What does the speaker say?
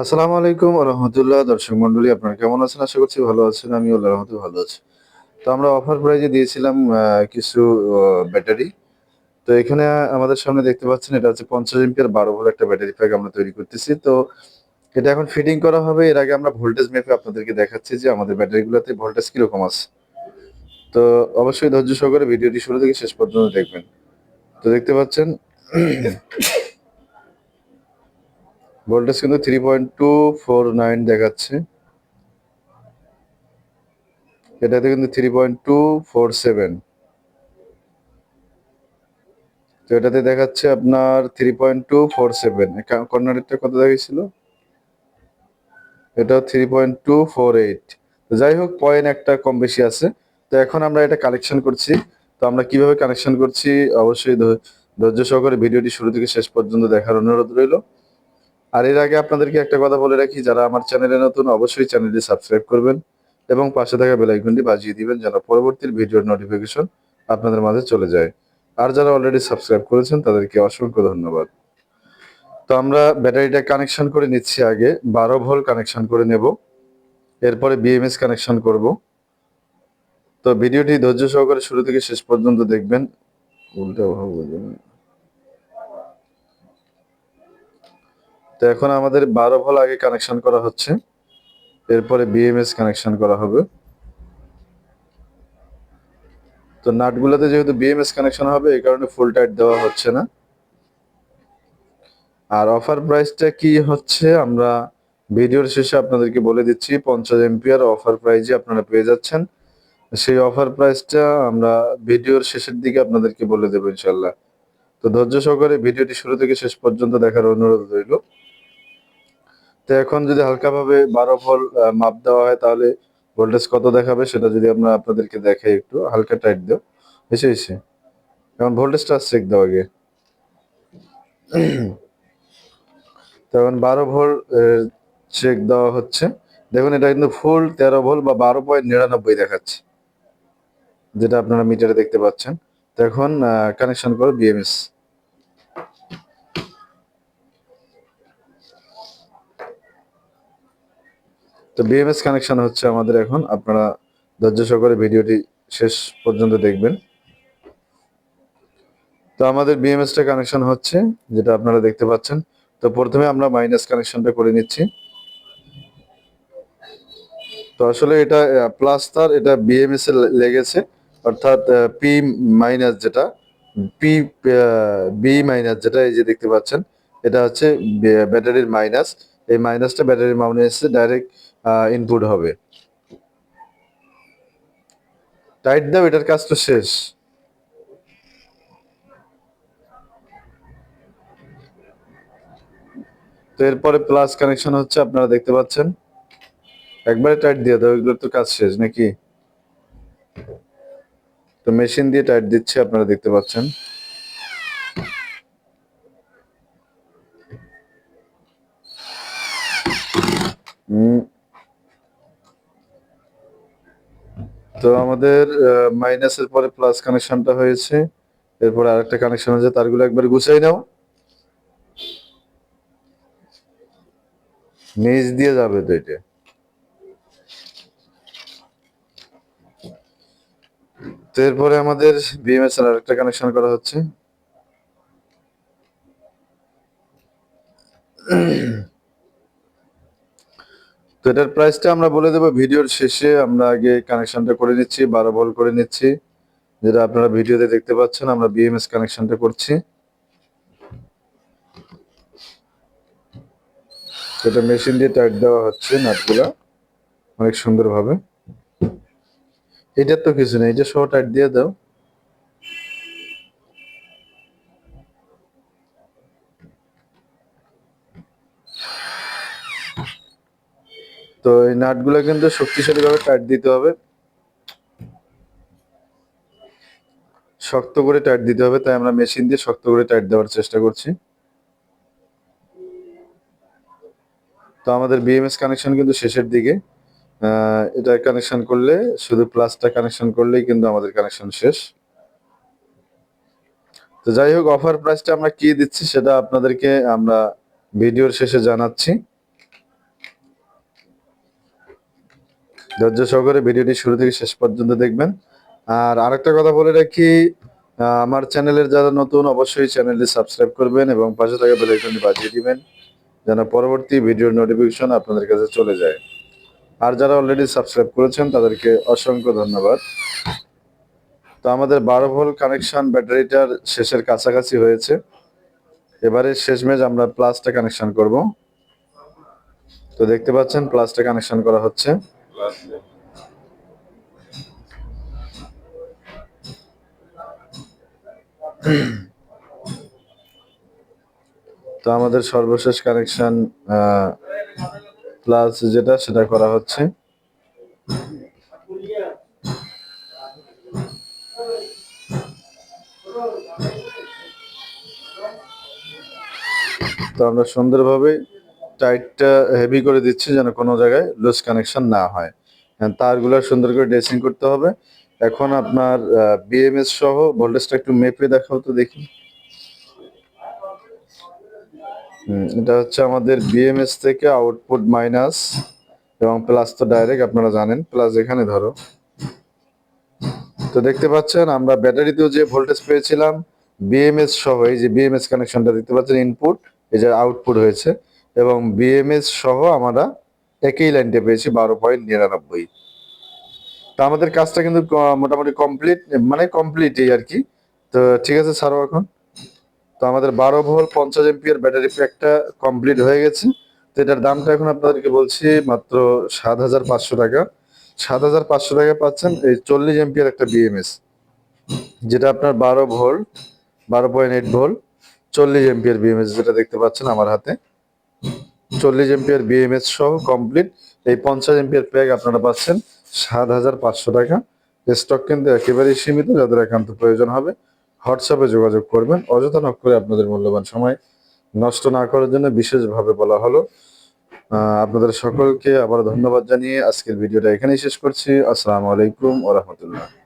আসসালামু আলাইকুম রহমতুল্লাহ দর্শক মন্ডলী আপনারা কেমন আছেন? আশা করছি ভালো আছেন আমি আল্লাহ রহমতে ভালো আছি। তো আমরা অফার প্রাইজে দিয়েছিলাম কিছু ব্যাটারি তো এখানে আমাদের সামনে দেখতে পাচ্ছেন, এটা হচ্ছে পঞ্চাশ এমপিয়ার বারো ভোল্ট একটা ব্যাটারি প্যাক আমরা তৈরি করতেছি। তো এটা এখন ফিটিং করা হবে, এর আগে আমরা ভোল্টেজ মেপে আপনাদেরকে দেখাচ্ছি যে আমাদের ব্যাটারিগুলোতে ভোল্টেজ কীরকম আছে। তো অবশ্যই ধৈর্য সহকারে ভিডিওটি শুরু থেকে শেষ পর্যন্ত দেখবেন। তো দেখতে পাচ্ছেন ভোল্টেজ কিন্তু three point two four nine দেখাচ্ছে। এটাতে কিন্তু three point two four seven তো এটাতে দেখাচ্ছে আপনার three point two four seven কর্নারেরটা কত দেখাইছিল? এটা three point two four eight তো যাই হোক পয়েন্ট একটা কম বেশি আছে। তো এখন আমরা এটা কালেকশন করছি। তো আমরা কীভাবে কানেকশন করছি? অবশ্যই ধৈর্য সহকারে ভিডিওটি শুরু থেকে শেষ পর্যন্ত দেখার অনুরোধ রইল। আর এর আগে আপনাদেরকে একটা কথা বলে রাখি, যারা আমার চ্যানেলে নতুন, অবশ্যই চ্যানেলটি সাবস্ক্রাইব করবেন এবং পাশে থাকা বেল আইকনটি বাজিয়ে দিবেন যেন পরবর্তী ভিডিওর নোটিফিকেশন আপনাদের মাঝে চলে যায়। আর যারা অলরেডি সাবস্ক্রাইব করেছেন, তাদেরকে অসংখ্য ধন্যবাদ। তো আমরা ব্যাটারিটা কানেকশন করে নিচ্ছি আগে। বারো ভোল্ট কানেকশন করে নেব। এরপরে বিএমএস কানেকশন করব। তো ভিডিওটি ধৈর্য সহকারে শুরু থেকে শেষ পর্যন্ত দেখবেন। উল্টা তো এখন আমাদের বারো ভোল্ট আগে কানেকশন করা হচ্ছে। এরপরে বিএমএস কানেকশন করা হবে। তো নাটগুলোতে যেহেতু বিএমএস কানেকশন হবে, এই কারণে ফুল টাইট দেওয়া হচ্ছে না। আর অফার প্রাইসটা কি হচ্ছে, আমরা ভিডিওর শেষে আপনাদেরকে বলে দিচ্ছি, পঞ্চাশ এমপিআর অফার প্রাইজে আপনারা পেয়ে যাচ্ছেন। সেই অফার প্রাইসটা আমরা ভিডিওর শেষের দিকে আপনাদেরকে বলে দেবো ইনশাল্লাহ। তো ধৈর্য সহকারে ভিডিওটি শুরু থেকে শেষ পর্যন্ত দেখার অনুরোধ রইল। তো এখন যদি হালকাভাবে বারো ভোল্ট মাপ দেওয়া হয়, তাহলে ভোল্টেজ কত দেখাবে সেটা যদি আমরা আপনাদেরকে দেখাই একটু, হালকা টাইট দাও। এসে এসে এখন ভোল্টেজটা চেক দাও আগে। তখন বারো ভোল্ট চেক দেওয়া হচ্ছে। দেখুন, এটা কিন্তু ফুল তেরো ভোল্ট বা বারো পয়েন্ট নিরানব্বই দেখাচ্ছে, যেটা আপনারা মিটারে দেখতে পাচ্ছেন। তো এখন কানেকশন করো বিএমএস তো বিএমএস কানেকশন হচ্ছে আমাদের এখন। আপনারা ধৈর্য সহকারে ভিডিওটি শেষ পর্যন্ত দেখবেন। তো আমাদের বিএমএসটা কানেকশন হচ্ছে, যেটা আপনারা দেখতে পাচ্ছেন। তো প্রথমে আমরা মাইনাস কানেকশনটা করে নিচ্ছি। তো আসলে এটা প্লাস তার, এটা বিএমএস এ লেগেছে। অর্থাৎ পি মাইনাস যেটা পি বি মাইনাস যেটা, এই যে দেখতে পাচ্ছেন, এটা হচ্ছে ব্যাটারির মাইনাস এই মাইনাসটা ব্যাটারির মাইনাসে ডাইরেক্ট ইনপুট হবে। টাইট দাও, এটার কাজ তো শেষ। তো এরপরে প্লাস কানেকশন হচ্ছে, আপনারা দেখতে পাচ্ছেন। একবারে টাইট দিয়ে দাও, এগুলোর তো কাজ শেষ, নাকি? তো মেশিন দিয়ে টাইট দিচ্ছে, আপনারা দেখতে পাচ্ছেন। তো আমাদের মাইনাসের পরে প্লাস কানেকশনটা হয়েছে। এরপর আরেকটা কানেকশন আছে, তারগুলো একবার গুছাই নাও। নিচ দিয়ে যাবে তো এটা। তো এরপরে আমাদের বিএমএস এর আরেকটা কানেকশন করা হচ্ছে। তো এটার প্রাইসটা আমরা বলে দেবো ভিডিওর শেষে। আমরা আগে কানেকশনটা করে নিচ্ছি, বারো ভোল্ট করে নিচ্ছি। যেটা আপনারা ভিডিওতে দেখতে পাচ্ছেন, আমরা বিএমএস কানেকশনটা করছি। এটা মেশিন দিয়ে টাইট দেওয়া হচ্ছে নাটগুলা, অনেক সুন্দরভাবে। এটার তো কিছু নেই, এটা সহ টাইট দিয়ে দাও। তো এই নাটগুলো কিন্তু শক্তিশালী ভাবে টাইট দিতে হবে। শক্ত করে টাইট দিতে হবে, তাই আমরা মেশিন দিয়ে শক্ত করে টাইট দেওয়ার চেষ্টা করছি। তো আমাদের বিএমএস কানেকশন কিন্তু শেষের দিকে। এটা কানেকশন করলে, শুধু প্লাসটা কানেকশন করলেই কিন্তু আমাদের কানেকশন শেষ। তো যাই হোক অফার প্রাইসটা আমরা কি দিচ্ছি সেটা আপনাদেরকে আমরা ভিডিওর শেষে জানাচ্ছি। ধৈর্য সহকারে ভিডিওটি শুরু থেকে শেষ পর্যন্ত দেখবেন। আর আরেকটা কথা বলে রাখি আমার চ্যানেলের যারা নতুন অবশ্যই চ্যানেলটি সাবস্ক্রাইব করবেন এবং পাশে থাকা বেল আইকনটি বাজিয়ে দিবেন, যেন পরবর্তী ভিডিওর নোটিফিকেশন আপনাদের কাছে চলে যায়। আর যারা অলরেডি সাবস্ক্রাইব করেছেন, তাদেরকে অসংখ্য ধন্যবাদ। তো আমাদের বারো ভোল্ট কানেকশন ব্যাটারিটার শেষের কাছাকাছি হয়েছে। এবারে শেষমেশ আমরা প্লাসটা কানেকশন করব। তো দেখতে পাচ্ছেন প্লাসটা কানেকশন করা হচ্ছে। তো আমাদের সর্বশেষ কানেকশন প্লাস যেটা সেটা করা হচ্ছে। তো আমরা সুন্দরভাবে টাইটটা হেভি করে দিচ্ছি যেন কোনো জায়গায় লুজ কানেকশন না হয়। হ্যাঁ, তারগুলো সুন্দর করে ড্রেসিং করতে হবে। এখন আপনার বিএমএস সহ ভোল্টেজটা একটু মেপে দেখাও তো দেখি। এটা হচ্ছে আমাদের বিএমএস থেকে আউটপুট মাইনাস এবং প্লাস তো ডাইরেক্ট আপনারা জানেন। প্লাস এখানে ধরো। তো দেখতে পাচ্ছেন আমরা ব্যাটারিতেও যে ভোল্টেজ পেয়েছিলাম বিএমএস সহ এই যে বিএমএস কানেকশনটা দেখতে পাচ্ছেন ইনপুট এই যে আউটপুট হয়েছে। এবং বিএমএস সহ আমরা একই লাইনটা পেয়েছি বারো পয়েন্ট নিরানব্বই। তো আমাদের কাজটা কিন্তু মোটামুটি কমপ্লিট মানে কমপ্লিটই আর কি। তো ঠিক আছে ছাড়ো এখন। তো আমাদের বারো ভোল পঞ্চাশ এমপিয়ার ব্যাটারি প্যাকটা কমপ্লিট হয়ে গেছে। তো এটার দামটা এখন আপনাদেরকে বলছি মাত্র সাত হাজার পাঁচশো টাকা। সাত হাজার পাঁচশো টাকা পাচ্ছেন এই চল্লিশ এমপিয়ার একটা বিএমএস যেটা আপনার বারো ভোল্ট বারো পয়েন্ট এইট ভোল্ট চল্লিশ এমপিয়ার বিএমএস যেটা দেখতে পাচ্ছেন আমার হাতে। চল্লিশ এমপিয়ার বিএমএস সহ কমপ্লিট এই পঞ্চাশ এমপিয়ার প্যাক আপনারা পাচ্ছেন সাত হাজার পাঁচশো টাকা। স্টক কিন্তু একেবারেই সীমিত, যাদের একান্ত প্রয়োজন হবে হোয়াটসঅ্যাপে যোগাযোগ করবেন। অযথা নক করে আপনাদের মূল্যবান সময় নষ্ট না করার জন্য বিশেষভাবে বলা হলো। আপনাদের সকলকে আবার ধন্যবাদ জানিয়ে আজকের ভিডিওটা এখানেই শেষ করছি। আসসালামু আলাইকুম ওরহমতুল্লাহ